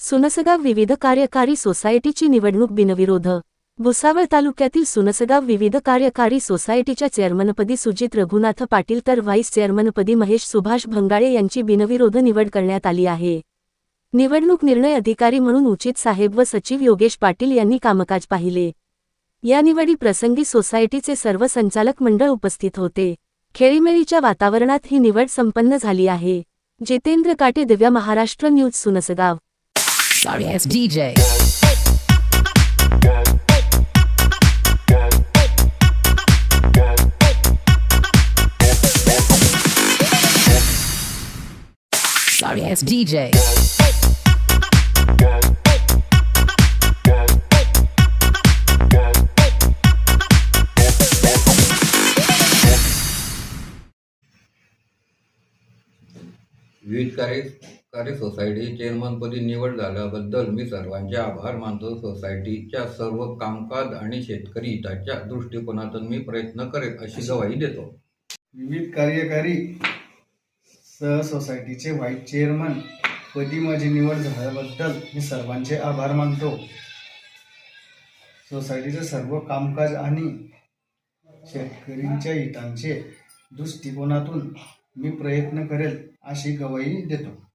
सुनसगाव विविध कार्यकारी सोसायटीची निवडणूक बिनविरोध. भुसावळ तालुक्यातील सुनसगाव विविध कार्यकारी सोसायटीच्या चेअरमनपदी सुजित रघुनाथ पाटील तर व्हाईस चेअरमनपदी महेश सुभाष भंगाळे यांची बिनविरोध निवड करण्यात आली आहे. निवडणूक निर्णय अधिकारी म्हणून उचित साहेब व सचिव योगेश पाटील यांनी कामकाज पाहिले. या निवडी प्रसंगी सोसायटीचे सर्व संचालक मंडळ उपस्थित होते. खेळीमेळीच्या वातावरणात ही निवड संपन्न झाली आहे. Jitendra Kate Divya Maharashtra news Sunasgaon. sorry ass mm-hmm. DJ. Sorry ass DJ. Read correct. कार्य सोसायटी चेअरमनपदी निवड झाल्याबद्दल मी सर्वांचे आभार मानतो. सोसायटीच्या सर्व कामकाज आणि शेतकरी हिताच्या दृष्टिकोनातून मी प्रयत्न करेन अशी ग्वाही देतो. विविध कार्यकारी सह सोसायटीचे व्हाईस चेअरमन पदी माझी निवड झाल्याबद्दल मी सर्वांचे आभार मानतो. सोसायटीचे सर्व कामकाज आणि शेतकरींच्या हितांचे दृष्टिकोनातून मी प्रयत्न करेल अशी गवाही देतो.